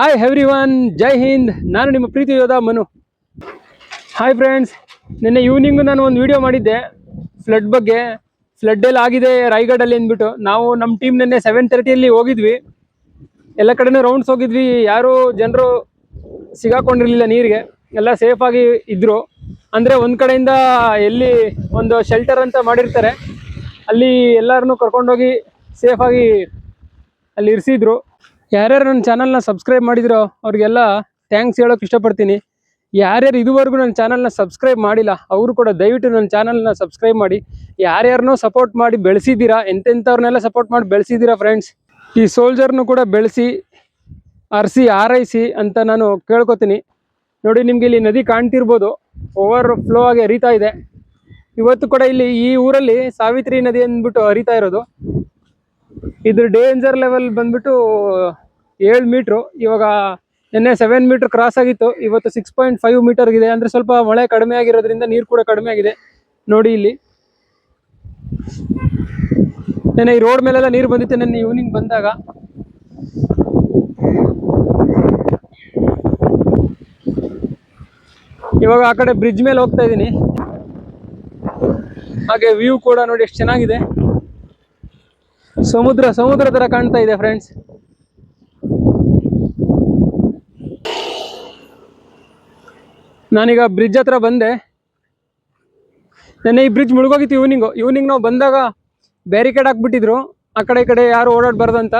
Hi everyone Jai Hind ನಾನು ನಿಮ್ಮ ಪ್ರೀತಿ ಯೋಧ ಮನು. ಹಾಯ್ ಫ್ರೆಂಡ್ಸ್ ನಿನ್ನೆ ಈವ್ನಿಂಗು ನಾನು ಒಂದು ವಿಡಿಯೋ ಮಾಡಿದ್ದೆ. ಫ್ಲಡ್ ಬಗ್ಗೆ. ಫ್ಲಡ್ ಎಲ್ಲ ಆಗಿದೆ ರಾಯಗಢಲ್ಲಿ ಅಂದ್ಬಿಟ್ಟು. ನಾವು ನಮ್ಮ ಟೀಮ್ ನಿನ್ನೆ ಸೆವೆನ್ ತರ್ಟಿಯಲ್ಲಿ ಹೋಗಿದ್ವಿ. ಎಲ್ಲ ಕಡೆನೂ ರೌಂಡ್ಸ್ ಹೋಗಿದ್ವಿ. ಯಾರೂ ಜನರು ಸಿಗಾಕೊಂಡಿರಲಿಲ್ಲ ನೀರಿಗೆ. ಎಲ್ಲ ಸೇಫಾಗಿ ಇದ್ದರು ಅಂದರೆ ಒಂದು ಕಡೆಯಿಂದ ಎಲ್ಲಿ ಒಂದು ಶೆಲ್ಟರ್ ಅಂತ ಮಾಡಿರ್ತಾರೆ. ಅಲ್ಲಿ ಎಲ್ಲರನ್ನೂ ಕರ್ಕೊಂಡೋಗಿ ಸೇಫಾಗಿ ಅಲ್ಲಿ ಇರಿಸಿದ್ರು. ಯಾರ್ಯಾರು ನನ್ನ ಚಾನಲ್ನ ಸಬ್ಸ್ಕ್ರೈಬ್ ಮಾಡಿದಿರೋ ಅವ್ರಿಗೆಲ್ಲ ಥ್ಯಾಂಕ್ಸ್ ಹೇಳೋಕೆ ಇಷ್ಟಪಡ್ತೀನಿ. ಯಾರ್ಯಾರು ಇದುವರೆಗೂ ನನ್ನ ಚಾನಲ್ನ ಸಬ್ಸ್ಕ್ರೈಬ್ ಮಾಡಿಲ್ಲ, ಅವರು ಕೂಡ ದಯವಿಟ್ಟು ನನ್ನ ಚಾನಲ್ನ ಸಬ್ಸ್ಕ್ರೈಬ್ ಮಾಡಿ. ಯಾರ್ಯಾರನ್ನೋ ಸಪೋರ್ಟ್ ಮಾಡಿ ಬೆಳೆಸಿದ್ದೀರಾ, ಎಂತೆಂಥವ್ರನ್ನೆಲ್ಲ ಸಪೋರ್ಟ್ ಮಾಡಿ ಬೆಳೆಸಿದ್ದೀರಾ ಫ್ರೆಂಡ್ಸ್ ಈ ಸೋಲ್ಜರ್ನು ಕೂಡ ಬೆಳೆಸಿ, ಅರಸಿ ಆರೈಸಿ ಅಂತ ನಾನು ಕೇಳ್ಕೊತೀನಿ. ನೋಡಿ, ನಿಮಗೆ ಇಲ್ಲಿ ನದಿ ಕಾಣ್ತಿರ್ಬೋದು. ಓವರ್ ಫ್ಲೋ ಆಗಿ ಹರಿತಾ ಇದೆ. ಇವತ್ತು ಕೂಡ ಇಲ್ಲಿ ಈ ಊರಲ್ಲಿ ಸಾವಿತ್ರಿ ನದಿ ಅಂದ್ಬಿಟ್ಟು ಹರಿತಾ ಇರೋದು. ಇದ್ರ ಡೇಂಜರ್ ಲೆವೆಲ್ ಬಂದ್ಬಿಟ್ಟು ಏಳು ಮೀಟ್ರು. ಇವಾಗ ನಿನ್ನೆ ಸೆವೆನ್ ಮೀಟರ್ ಕ್ರಾಸ್ ಆಗಿತ್ತು. ಇವತ್ತು ಸಿಕ್ಸ್ ಪಾಯಿಂಟ್ ಫೈವ್ ಮೀಟರ್ ಇದೆ ಅಂದ್ರೆ ಸ್ವಲ್ಪ ಮಳೆ ಕಡಿಮೆ ಆಗಿರೋದ್ರಿಂದ ನೀರು ಕೂಡ ಕಡಿಮೆ ಆಗಿದೆ ನೋಡಿ ಇಲ್ಲಿ. ನೆನ್ನೆ ಈ ರೋಡ್ ಮೇಲೆಲ್ಲ ನೀರು ಬಂದಿತ್ತು ನೆನ್ನೆ ಈವ್ನಿಂಗ್ ಬಂದಾಗ. ಇವಾಗ ಆ ಕಡೆ ಬ್ರಿಡ್ಜ್ ಮೇಲೆ ಹೋಗ್ತಾ ಇದ್ದೀನಿ. ಹಾಗೆ ವ್ಯೂ ಕೂಡ ನೋಡಿ ಎಷ್ಟು ಚೆನ್ನಾಗಿದೆ. ಸಮುದ್ರ ಸಮುದ್ರ ಥರ ಕಾಣ್ತಾ ಇದೆ ಫ್ರೆಂಡ್ಸ್ ನಾನೀಗ ಬ್ರಿಡ್ಜ್ ಹತ್ರ ಬಂದೆ. ನೆನ್ನೆ ಈ ಬ್ರಿಡ್ಜ್ ಮುಳುಗೋಗಿತ್ತು ಈವ್ನಿಂಗು ಈವ್ನಿಂಗ್ ನಾವು ಬಂದಾಗ ಬ್ಯಾರಿಕೇಡ್ ಹಾಕ್ಬಿಟ್ಟಿದ್ರು. ಆ ಕಡೆ ಈ ಕಡೆ ಯಾರು ಅಂತ.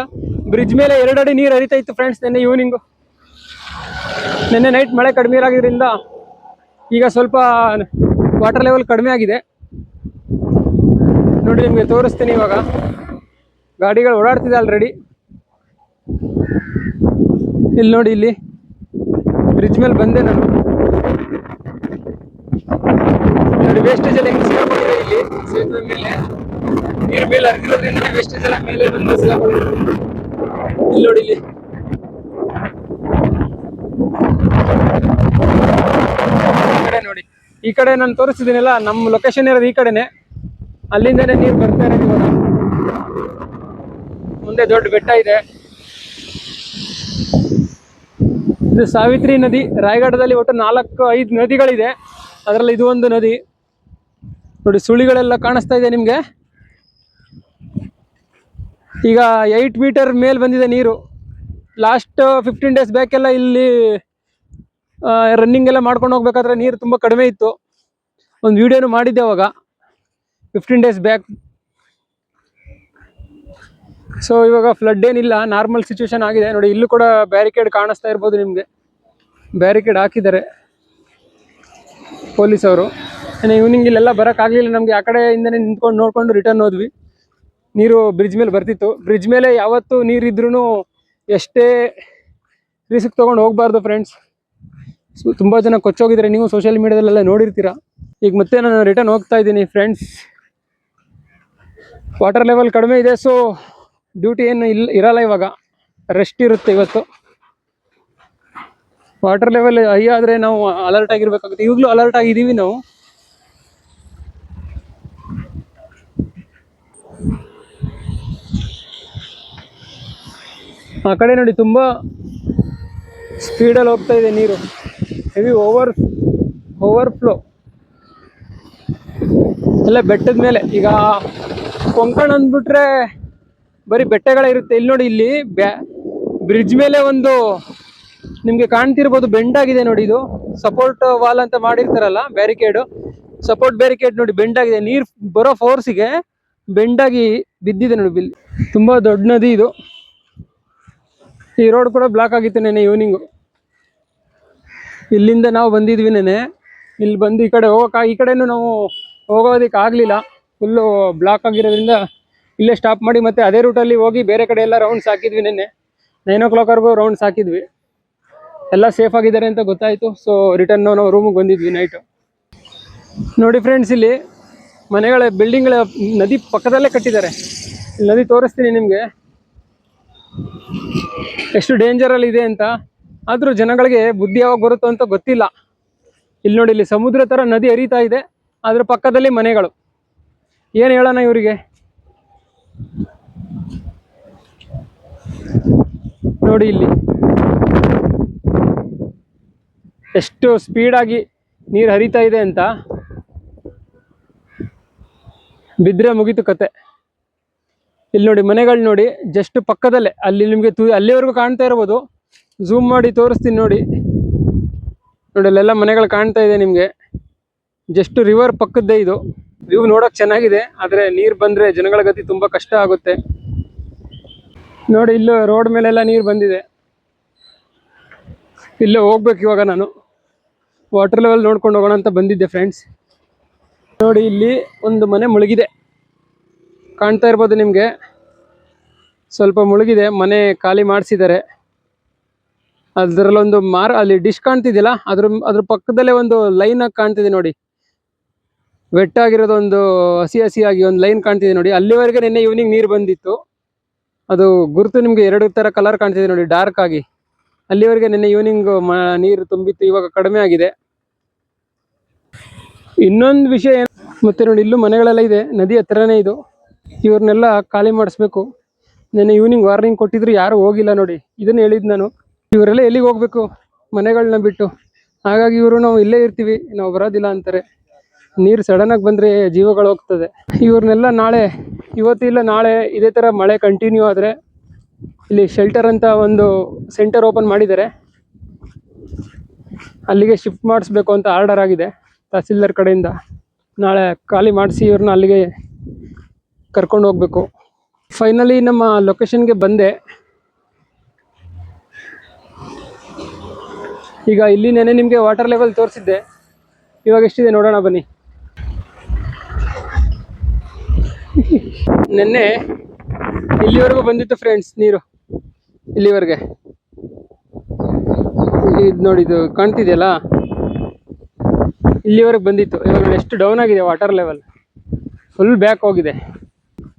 ಬ್ರಿಡ್ಜ್ ಮೇಲೆ ಎರಡು ನೀರು ಹರಿತಾ ಇತ್ತು ಫ್ರೆಂಡ್ಸ್ ನೆನ್ನೆ ಈವ್ನಿಂಗು ನೆನ್ನೆ ನೈಟ್ ಮಳೆ ಕಡಿಮೆ ಇರಾಗಿದ್ದರಿಂದ ಈಗ ಸ್ವಲ್ಪ ವಾಟರ್ ಲೆವೆಲ್ ಕಡಿಮೆ ಆಗಿದೆ. ನೋಡಿ ನಿಮಗೆ ತೋರಿಸ್ತೀನಿ ಇವಾಗ. ಗಾಡಿಗಳು ಓಡಾಡ್ತಿದೆ ಆಲ್ರೆಡಿ ಇಲ್ಲಿ ನೋಡಿ ಇಲ್ಲಿ. ಬ್ರಿಡ್ಜ್ ಮೇಲೆ ಬಂದೆ ನಾನು. ನೋಡಿ ವೇಸ್ಟೇಜ್ ಎಲ್ಲ ಹೆಂಗೆ ಇಲ್ಲಿ? ಸೇತುವೆ ಮೇಲೆ ನೀರು ಮೇಲೆ ಹರಿದಿರೋದ್ರಿಂದ ವೇಸ್ಟೇಜ್ ಎಲ್ಲ ಮೇಲೆ ಬಂದು ಸಿಗಾಕೊಂಡಿದೆ ಇಲ್ಲಿ ನೋಡಿ ಇಲ್ಲಿ. ಕಡೆ ನೋಡಿ. ಈ ಕಡೆ ನಾನು ತೋರಿಸ್ತಿದ್ದೀನಲ್ಲ ನಮ್ಮ ಲೊಕೇಶನ್ ಇರೋದು ಈ ಕಡೆನೆ. ಅಲ್ಲಿಂದನೇ ನೀರು ಬರ್ತಾ ಇರೋದು ಇವಾಗ. ಮುಂದೆ ದೊಡ್ಡ ಬೆಟ್ಟ ಇದೆ. ಇದು ಸಾವಿತ್ರಿ ನದಿ. ರಾಯಗಢದಲ್ಲಿ ಒಟ್ಟು ನಾಲ್ಕು ಐದು ನದಿಗಳಿದೆ. ಅದರಲ್ಲಿ ಇದು ಒಂದು ನದಿ. ನೋಡಿ, ಸುಳಿಗಳೆಲ್ಲ ಕಾಣಿಸ್ತಾ ಇದೆ ನಿಮಗೆ? ಈಗ ಏಯ್ಟ್ ಮೀಟರ್ ಮೇಲೆ ಬಂದಿದೆ ನೀರು. ಲಾಸ್ಟ್ ಫಿಫ್ಟೀನ್ ಡೇಸ್ ಬ್ಯಾಕೆಲ್ಲ ಇಲ್ಲಿ ರನ್ನಿಂಗ್ ಎಲ್ಲ ಮಾಡ್ಕೊಂಡು ಹೋಗ್ಬೇಕಾದ್ರೆ ನೀರು ತುಂಬ ಕಡಿಮೆ ಇತ್ತು. ಒಂದು ವಿಡಿಯೋನು ಮಾಡಿದ್ದೆ ಅವಾಗ. ಫಿಫ್ಟೀನ್ ಡೇಸ್ ಬ್ಯಾಕ್ ಸೊ ಇವಾಗ ಫ್ಲಡ್ ಏನಿಲ್ಲ ನಾರ್ಮಲ್ ಸಿಚುವೇಶನ್ ಆಗಿದೆ. ನೋಡಿ, ಇಲ್ಲೂ ಕೂಡ ಬ್ಯಾರಿಕೇಡ್ ಕಾಣಿಸ್ತಾ ಇರ್ಬೋದು ನಿಮಗೆ. ಬ್ಯಾರಿಕೇಡ್ ಹಾಕಿದ್ದಾರೆ. ಪೊಲೀಸವರು. ಇನ್ನು ಈವ್ನಿಂಗ್ ಇಲ್ಲೆಲ್ಲ ಬರೋಕ್ಕಾಗಲಿಲ್ಲ ನಮಗೆ ಆ ಕಡೆಯಿಂದನೇ ನಿಂತ್ಕೊಂಡು ನೋಡ್ಕೊಂಡು ರಿಟರ್ನ್ ಹೋದ್ವಿ. ನೀರು ಬ್ರಿಡ್ಜ್ ಮೇಲೆ ಬರ್ತಿತ್ತು. ಬ್ರಿಡ್ಜ್ ಮೇಲೆ ಯಾವತ್ತು ನೀರಿದ್ರೂ ಎಷ್ಟೇ ರಿಸ್ಕ್ ತೊಗೊಂಡು ಹೋಗಬಾರ್ದು ಫ್ರೆಂಡ್ಸ್ ಸೊ ತುಂಬ ಜನ ಕೊಚ್ಚೋಗಿದ್ದಾರೆ ನೀವು ಸೋಷಿಯಲ್ ಮೀಡಿಯಾದಲ್ಲೆಲ್ಲ ನೋಡಿರ್ತೀರ. ಈಗ ಮತ್ತೆ ನಾನು ರಿಟರ್ನ್ ಹೋಗ್ತಾ ಇದ್ದೀನಿ ಫ್ರೆಂಡ್ಸ್ ವಾಟರ್ ಲೆವೆಲ್ ಕಡಿಮೆ ಇದೆ ಸೊ ಡ್ಯೂಟಿ ಏನು ಇಲ್ಲ ಇರಲ್ಲ ಇವಾಗ. ರೆಸ್ಟ್ ಇರುತ್ತೆ ಇವತ್ತು. ವಾಟರ್ ಲೆವೆಲ್ ಹೈ ಆದರೆ ನಾವು ಅಲರ್ಟ್ ಆಗಿರ್ಬೇಕಾಗುತ್ತೆ. ಈಗಲೂ ಅಲರ್ಟ್ ಆಗಿದ್ದೀವಿ ನಾವು. ಆ ಕಡೆ ನೋಡಿ ತುಂಬ ಸ್ಪೀಡಲ್ಲಿ ಹೋಗ್ತಾ ಇದೆ ನೀರು. ಹೆವಿ ಓವರ್ ಓವರ್ ಫ್ಲೋ ಎಲ್ಲ ಬೆಟ್ಟದ ಮೇಲೆ. ಈಗ ಕೊಂಕಣ ಅಂದ್ಬಿಟ್ರೆ ಬರೀ ಬೆಟ್ಟಗಳಿರುತ್ತೆ ಇಲ್ಲಿ ನೋಡಿ ಇಲ್ಲಿ ಬ್ರಿಡ್ಜ್ ಮೇಲೆ ಒಂದು ನಿಮಗೆ ಕಾಣ್ತಿರ್ಬೋದು ಬೆಂಡ್ ಆಗಿದೆ ನೋಡಿ ಇದು. ಸಪೋರ್ಟ್ ವಾಲ್ ಅಂತ ಮಾಡಿರ್ತಾರಲ್ಲ ಬ್ಯಾರಿಕೇಡು ಸಪೋರ್ಟ್ ಬ್ಯಾರಿಕೇಡ್ ನೋಡಿ ಬೆಂಡ್ ಆಗಿದೆ ನೀರು ಬರೋ ಫೋರ್ಸಿಗೆ ಬೆಂಡಾಗಿ ಬಿದ್ದಿದೆ ನೋಡಿ ಬಿಲ್ ತುಂಬ ದೊಡ್ಡ ನದಿ ಇದು. ಈ ರೋಡ್ ಕೂಡ ಬ್ಲಾಕ್ ಆಗಿತ್ತು ನೆನೆ ಈವ್ನಿಂಗು ಇಲ್ಲಿಂದ ನಾವು ಬಂದಿದ್ವಿ ನೆನೆ ಇಲ್ಲಿ ಬಂದು ಈ ಕಡೆ ಹೋಗೋಕೆ ಈ ಕಡೆನೂ ನಾವು ಹೋಗೋದಕ್ಕೆ ಆಗಲಿಲ್ಲ. ಫುಲ್ಲು ಬ್ಲಾಕ್ ಆಗಿರೋದ್ರಿಂದ ಇಲ್ಲೇ ಸ್ಟಾಪ್ ಮಾಡಿ ಮತ್ತೆ ಅದೇ ರೂಟಲ್ಲಿ ಹೋಗಿ ಬೇರೆ ಕಡೆ ಎಲ್ಲ ರೌಂಡ್ಸ್ ಹಾಕಿದ್ವಿ ನೆನ್ನೆ. ನೈನ್ ಓ ಕ್ಲಾಕ್ವರೆಗೂ ರೌಂಡ್ಸ್ ಹಾಕಿದ್ವಿ. ಎಲ್ಲ ಸೇಫ್ ಆಗಿದ್ದಾರೆ ಅಂತ ಗೊತ್ತಾಯಿತು. ಸೊ ರಿಟರ್ನ್ ನಾವು ರೂಮಿಗೆ ಬಂದಿದ್ವಿ ನೈಟು ನೋಡಿ ಫ್ರೆಂಡ್ಸ್ ಇಲ್ಲಿ ಮನೆಗಳ ಬಿಲ್ಡಿಂಗ್ಗಳ ನದಿ ಪಕ್ಕದಲ್ಲೇ ಕಟ್ಟಿದ್ದಾರೆ. ನದಿ ತೋರಿಸ್ತೀನಿ ನಿಮಗೆ. ಎಷ್ಟು ಡೇಂಜರಲ್ಲಿ ಇದೆ ಅಂತ, ಆದರೂ ಜನಗಳಿಗೆ ಬುದ್ಧಿ ಯಾವಾಗ ಬರುತ್ತೋ ಅಂತ ಗೊತ್ತಿಲ್ಲ. ಇಲ್ಲಿ ನೋಡಿ, ಇಲ್ಲಿ ಸಮುದ್ರ ಥರ ನದಿ ಹರಿತಾ ಇದೆ ಅದರ ಪಕ್ಕದಲ್ಲಿ ಮನೆಗಳು. ಏನು ಹೇಳೋಣ ಇವರಿಗೆ? ನೋಡಿ ಇಲ್ಲಿ. ಎಷ್ಟು ಸ್ಪೀಡಾಗಿ ನೀರು ಹರಿತಾ ಇದೆ ಅಂತ. ಬಿದ್ದರೆ ಮುಗಿತು ಕತೆ. ಇಲ್ಲಿ ನೋಡಿ ಮನೆಗಳು ನೋಡಿ ಜಸ್ಟ್ ಪಕ್ಕದಲ್ಲೇ. ಅಲ್ಲಿ ನಿಮಗೆ ತು ಅಲ್ಲಿವರೆಗೂ ಕಾಣ್ತಾ ಇರ್ಬೋದು. ಝೂಮ್ ಮಾಡಿ ತೋರಿಸ್ತೀನಿ ನೋಡಿ. ನೋಡಿ, ಅಲ್ಲೆಲ್ಲ ಮನೆಗಳು ಕಾಣ್ತಾ ಇದೆ ನಿಮಗೆ. ಜಸ್ಟ್ ರಿವರ್ ಪಕ್ಕದ್ದೇ ಇದು. ವ್ಯೂ ನೋಡೋಕೆ ಚೆನ್ನಾಗಿದೆ, ಆದರೆ ನೀರು ಬಂದರೆ ಜನಗಳ ಗತಿ ತುಂಬ ಕಷ್ಟ ಆಗುತ್ತೆ. ನೋಡಿ, ಇಲ್ಲೂ ರೋಡ್ ಮೇಲೆಲ್ಲ ನೀರು ಬಂದಿದೆ. ಇಲ್ಲೇ ಹೋಗ್ಬೇಕು ಇವಾಗ ನಾನು. ವಾಟರ್ ಲೆವೆಲ್ ನೋಡ್ಕೊಂಡು ಹೋಗೋಣ ಅಂತ ಬಂದಿದ್ದೆ ಫ್ರೆಂಡ್ಸ್ ನೋಡಿ, ಇಲ್ಲಿ ಒಂದು ಮನೆ ಮುಳುಗಿದೆ. ಕಾಣ್ತಾ ಇರ್ಬೋದು ನಿಮಗೆ. ಸ್ವಲ್ಪ ಮುಳುಗಿದೆ, ಮನೆ ಖಾಲಿ ಮಾಡಿಸಿದ್ದಾರೆ. ಅದರಲ್ಲೊಂದು ಮಾರ್, ಅಲ್ಲಿ ಡಿಶ್ ಕಾಣ್ತಿದ್ದಿಲ್ಲ ಅದ್ರ ಅದ್ರ ಪಕ್ಕದಲ್ಲೇ ಒಂದು ಲೈನ್ ಆಗಿ ಕಾಣ್ತಿದೆ ನೋಡಿ. ವೆಟ್ಟಾಗಿರೋದೊಂದು ಹಸಿ ಹಸಿಯಾಗಿ ಒಂದು ಲೈನ್ ಕಾಣ್ತಿದೆ ನೋಡಿ. ಅಲ್ಲಿವರೆಗೆ ನಿನ್ನೆ ಈವ್ನಿಂಗ್ ನೀರು ಬಂದಿತ್ತು. ಅದು ಗುರುತು ನಿಮಗೆ ಎರಡು ಥರ ಕಲರ್ ಕಾಣ್ತಿದೆ ನೋಡಿ ಡಾರ್ಕ್ ಆಗಿ. ಅಲ್ಲಿವರೆಗೆ ನಿನ್ನೆ ಈವ್ನಿಂಗ್ ನೀರು ತುಂಬಿತ್ತು, ಇವಾಗ ಕಡಿಮೆ ಆಗಿದೆ. ಇನ್ನೊಂದು ವಿಷಯ ಏನು ಮತ್ತೆ ನೋಡಿ, ಇಲ್ಲೂ ಮನೆಗಳೆಲ್ಲ ಇದೆ, ನದಿ ಹತ್ರನೇ ಇದು. ಇವ್ರನ್ನೆಲ್ಲ ಖಾಲಿ ಮಾಡಿಸ್ಬೇಕು. ನೆನ್ನೆ ಈವ್ನಿಂಗ್ ವಾರ್ನಿಂಗ್ ಕೊಟ್ಟಿದ್ರು, ಯಾರು ಹೋಗಿಲ್ಲ ನೋಡಿ. ಇದನ್ನ ಹೇಳಿದ್ ನಾನು. ಇವರೆಲ್ಲ ಎಲ್ಲಿಗೆ ಹೋಗ್ಬೇಕು? ಮನೆಗಳನ್ನ ಬಿಟ್ಟು. ಹಾಗಾಗಿ ಇವರು ನಾವು ಇಲ್ಲೇ ಇರ್ತೀವಿ, ನಾವು ಬರೋದಿಲ್ಲ ಅಂತಾರೆ. ನೀರು ಸಡನ್ ಆಗಿ ಬಂದ್ರೆ ಜೀವಗಳು ಹೋಗ್ತದೆ. ಇವ್ರನ್ನೆಲ್ಲ ನಾಳೆ, ಇವತ್ತು ಇಲ್ಲ, ನಾಳೆ ಇದೇ ಥರ ಮಳೆ ಕಂಟಿನ್ಯೂ ಆದರೆ ಇಲ್ಲಿ ಶೆಲ್ಟರ್ ಅಂತ ಒಂದು ಸೆಂಟರ್ ಓಪನ್ ಮಾಡಿದ್ದಾರೆ. ಅಲ್ಲಿಗೆ ಶಿಫ್ಟ್ ಮಾಡಿಸ್ಬೇಕು ಅಂತ ಆರ್ಡರ್ ಆಗಿದೆ, ತಹಸೀಲ್ದಾರ್ ಕಡೆಯಿಂದ. ನಾಳೆ ಖಾಲಿ ಮಾಡಿಸಿ ಇವ್ರನ್ನ ಅಲ್ಲಿಗೆ ಕರ್ಕೊಂಡು ಹೋಗ್ಬೇಕು. ಫೈನಲಿ ನಮ್ಮ ಲೊಕೇಶನ್ಗೆ ಬಂದೆ. ಈಗ ಇಲ್ಲಿ ನೆನೆ ನಿಮಗೆ ವಾಟರ್ ಲೆವೆಲ್ ತೋರಿಸಿದ್ದೆ. ಇವಾಗ ಎಷ್ಟಿದೆ ನೋಡೋಣ ಬನ್ನಿ. ನೆನ್ನೆ ಇಲ್ಲಿವರೆಗೂ ಬಂದಿತ್ತು ಫ್ರೆಂಡ್ಸ್ ನೀರು. ಇಲ್ಲಿವರೆಗೆ. ಇದು ನೋಡಿ ಇದು ಕಾಣ್ತಿದೆಯಲ್ಲ? ಇಲ್ಲಿವರೆಗೆ ಬಂದಿತ್ತು. ಇವಾಗ ಎಷ್ಟು ಡೌನ್ ಆಗಿದೆ ವಾಟರ್ ಲೆವೆಲ್ ಫುಲ್ ಬ್ಯಾಕ್ ಹೋಗಿದೆ.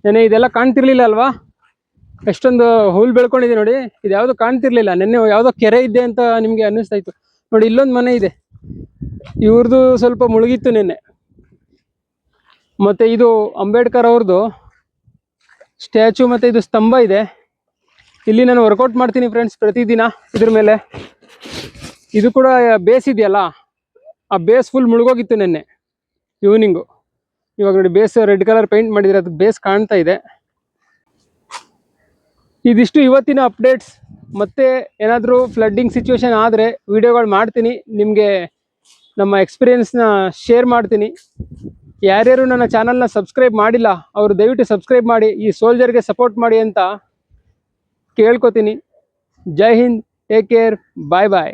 ನೆನ್ನೆ ಇದೆಲ್ಲ ಕಾಣ್ತಿರ್ಲಿಲ್ಲ ಅಲ್ವಾ? ಎಷ್ಟೊಂದು ಹುಲ್ ಬೆಳ್ಕೊಂಡಿದೆ ನೋಡಿ, ಇದು ಯಾವುದು ಕಾಣ್ತಿರ್ಲಿಲ್ಲ. ನೆನ್ನೆ ಯಾವುದೋ ಕೆರೆ ಇದೆ ಅಂತ ನಿಮಗೆ ಅನ್ನಿಸ್ತಾ ಇತ್ತು ನೋಡಿ, ಇಲ್ಲೊಂದು ಮನೆ ಇದೆ. ಇವ್ರದ್ದು ಸ್ವಲ್ಪ ಮುಳುಗಿತ್ತು ನೆನ್ನೆ. ಮತ್ತು ಇದು ಅಂಬೇಡ್ಕರ್ ಅವ್ರದ್ದು ಸ್ಟ್ಯಾಚು ಮತ್ತು ಇದು ಸ್ತಂಭ ಇದೆ. ಇಲ್ಲಿ ನಾನು ವರ್ಕೌಟ್ ಮಾಡ್ತೀನಿ ಫ್ರೆಂಡ್ಸ್ ಪ್ರತಿದಿನ ಇದ್ರ ಮೇಲೆ. ಇದು ಕೂಡ ಬೇಸ್ ಇದೆಯಲ್ಲ? ಆ ಬೇಸ್ ಫುಲ್ ಮುಳುಗೋಗಿತ್ತು ನೆನ್ನೆ. ಈವ್ನಿಂಗು ಇವಾಗ ನೋಡಿ ಬೇಸ್ ರೆಡ್ ಕಲರ್ ಪೇಂಟ್ ಮಾಡಿದ್ರೆ ಅದಕ್ಕೆ ಬೇಸ್ ಕಾಣ್ತಾ ಇದೆ. ಇದಿಷ್ಟು ಇವತ್ತಿನ ಅಪ್ಡೇಟ್ಸ್. ಮತ್ತೆ ಏನಾದರೂ ಫ್ಲಡ್ಡಿಂಗ್ ಸಿಚುವೇಶನ್ ಆದರೆ ವಿಡಿಯೋಗಳು ಮಾಡ್ತೀನಿ. ನಿಮಗೆ ನಮ್ಮ ಎಕ್ಸ್ಪೀರಿಯೆನ್ಸ್ನ ಶೇರ್ ಮಾಡ್ತೀನಿ. ಯಾರ್ಯಾರು ನನ್ನ ಚಾನಲ್ನ ಸಬ್ಸ್ಕ್ರೈಬ್ ಮಾಡಿಲ್ಲ, ಅವರು ದಯವಿಟ್ಟು ಸಬ್ಸ್ಕ್ರೈಬ್ ಮಾಡಿ, ಈ ಸೋಲ್ಜರ್ಗೆ ಸಪೋರ್ಟ್ ಮಾಡಿ ಅಂತ ಕೇಳ್ಕೊತೀನಿ. Jai Hind take care bye bye